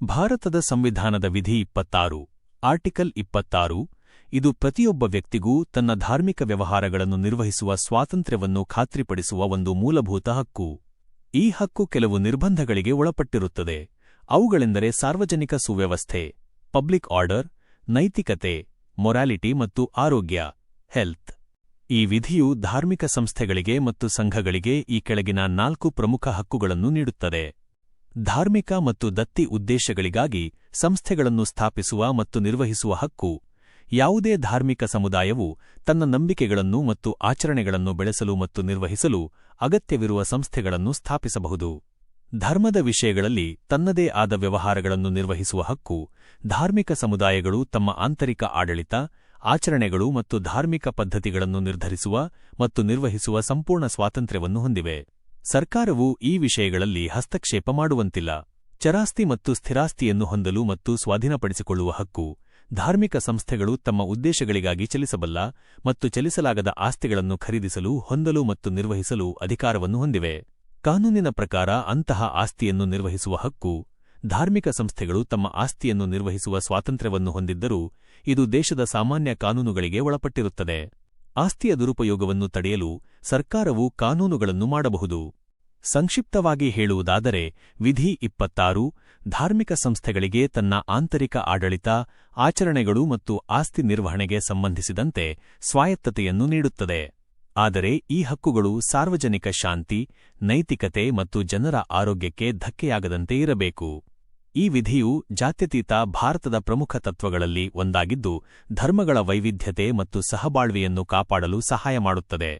ಭಾರತದ ಸಂವಿಧಾನದ ವಿಧಿ ಇಪ್ಪತ್ತಾರು, ಆರ್ಟಿಕಲ್ ಇಪ್ಪತ್ತಾರು, ಇದು ಪ್ರತಿಯೊಬ್ಬ ವ್ಯಕ್ತಿಗೂ ತನ್ನ ಧಾರ್ಮಿಕ ವ್ಯವಹಾರಗಳನ್ನು ನಿರ್ವಹಿಸುವ ಸ್ವಾತಂತ್ರ್ಯವನ್ನು ಖಾತ್ರಿಪಡಿಸುವ ಒಂದು ಮೂಲಭೂತ ಹಕ್ಕು. ಈ ಹಕ್ಕು ಕೆಲವು ನಿರ್ಬಂಧಗಳಿಗೆ ಒಳಪಟ್ಟಿರುತ್ತದೆ. ಅವುಗಳೆಂದರೆ ಸಾರ್ವಜನಿಕ ಸುವ್ಯವಸ್ಥೆ, ಪಬ್ಲಿಕ್ ಆರ್ಡರ್, ನೈತಿಕತೆ, ಮೊರಾಲಿಟಿ ಮತ್ತು ಆರೋಗ್ಯ, ಹೆಲ್ತ್. ಈ ವಿಧಿಯು ಧಾರ್ಮಿಕ ಸಂಸ್ಥೆಗಳಿಗೆ ಮತ್ತು ಸಂಘಗಳಿಗೆ ಈ ಕೆಳಗಿನ ನಾಲ್ಕು ಪ್ರಮುಖ ಹಕ್ಕುಗಳನ್ನು ನೀಡುತ್ತದೆ. ಧಾರ್ಮಿಕ ಮತ್ತು ದತ್ತಿ ಉದ್ದೇಶಗಳಿಗಾಗಿ ಸಂಸ್ಥೆಗಳನ್ನು ಸ್ಥಾಪಿಸುವ ಮತ್ತು ನಿರ್ವಹಿಸುವ ಹಕ್ಕು, ಯಾವುದೇ ಧಾರ್ಮಿಕ ಸಮುದಾಯವು ತನ್ನ ನಂಬಿಕೆಗಳನ್ನು ಮತ್ತು ಆಚರಣೆಗಳನ್ನು ಬೆಳೆಸಲು ಮತ್ತು ನಿರ್ವಹಿಸಲು ಅಗತ್ಯವಿರುವ ಸಂಸ್ಥೆಗಳನ್ನು ಸ್ಥಾಪಿಸಬಹುದು. ಧರ್ಮದ ವಿಷಯಗಳಲ್ಲಿ ತನ್ನದೇ ಆದ ವ್ಯವಹಾರಗಳನ್ನು ನಿರ್ವಹಿಸುವ ಹಕ್ಕು, ಧಾರ್ಮಿಕ ಸಮುದಾಯಗಳು ತಮ್ಮ ಆಂತರಿಕ ಆಡಳಿತ, ಆಚರಣೆಗಳು ಮತ್ತು ಧಾರ್ಮಿಕ ಪದ್ಧತಿಗಳನ್ನು ನಿರ್ಧರಿಸುವ ಮತ್ತು ನಿರ್ವಹಿಸುವ ಸಂಪೂರ್ಣ ಸ್ವಾತಂತ್ರ್ಯವನ್ನು ಹೊಂದಿವೆ. ಸರ್ಕಾರವು ಈ ವಿಷಯಗಳಲ್ಲಿ ಹಸ್ತಕ್ಷೇಪ ಮಾಡುವಂತಿಲ್ಲ. ಚರಾಸ್ತಿ ಮತ್ತು ಸ್ಥಿರಾಸ್ತಿಯನ್ನು ಹೊಂದಲು ಮತ್ತು ಸ್ವಾಧೀನಪಡಿಸಿಕೊಳ್ಳುವ ಹಕ್ಕು ಧಾರ್ಮಿಕ ಸಂಸ್ಥೆಗಳು ತಮ್ಮ ಉದ್ದೇಶಗಳಿಗಾಗಿ ಚಲಿಸಬಲ್ಲ ಮತ್ತು ಚಲಿಸಲಾಗದ ಆಸ್ತಿಗಳನ್ನು ಖರೀದಿಸಲು, ಹೊಂದಲು ಮತ್ತು ನಿರ್ವಹಿಸಲು ಅಧಿಕಾರವನ್ನು ಹೊಂದಿವೆ. ಕಾನೂನಿನ ಪ್ರಕಾರ ಅಂತಹ ಆಸ್ತಿಯನ್ನು ನಿರ್ವಹಿಸುವ ಹಕ್ಕು ಧಾರ್ಮಿಕ ಸಂಸ್ಥೆಗಳು ತಮ್ಮ ಆಸ್ತಿಯನ್ನು ನಿರ್ವಹಿಸುವ ಸ್ವಾತಂತ್ರ್ಯವನ್ನು ಹೊಂದಿದ್ದರೂ ಇದು ದೇಶದ ಸಾಮಾನ್ಯ ಕಾನೂನುಗಳಿಗೆ ಒಳಪಟ್ಟಿರುತ್ತದೆ. ಆಸ್ತಿಯ ದುರುಪಯೋಗವನ್ನು ತಡೆಯಲು ಸರ್ಕಾರವು ಕಾನೂನುಗಳನ್ನು ಮಾಡಬಹುದು. ಸಂಕ್ಷಿಪ್ತವಾಗಿ ಹೇಳುವುದಾದರೆ, ವಿಧಿ ಇಪ್ಪತ್ತಾರು, ಧಾರ್ಮಿಕ ಸಂಸ್ಥೆಗಳಿಗೆ ತನ್ನ ಆಂತರಿಕ ಆಡಳಿತ, ಆಚರಣೆಗಳು ಮತ್ತು ಆಸ್ತಿ ನಿರ್ವಹಣೆಗೆ ಸಂಬಂಧಿಸಿದಂತೆ ಸ್ವಾಯತ್ತತೆಯನ್ನು ನೀಡುತ್ತದೆ. ಆದರೆ ಈ ಹಕ್ಕುಗಳು ಸಾರ್ವಜನಿಕ ಶಾಂತಿ, ನೈತಿಕತೆ ಮತ್ತು ಜನರ ಆರೋಗ್ಯಕ್ಕೆ ಧಕ್ಕೆಯಾಗದಂತೆ ಇರಬೇಕು. ಈ ವಿಧಿಯು ಜಾತ್ಯತೀತ ಭಾರತದ ಪ್ರಮುಖ ತತ್ವಗಳಲ್ಲಿ ಒಂದಾಗಿದ್ದು ಧರ್ಮಗಳ ವೈವಿಧ್ಯತೆ ಮತ್ತು ಸಹಬಾಳ್ವೆಯನ್ನು ಕಾಪಾಡಲು ಸಹಾಯ ಮಾಡುತ್ತದೆ.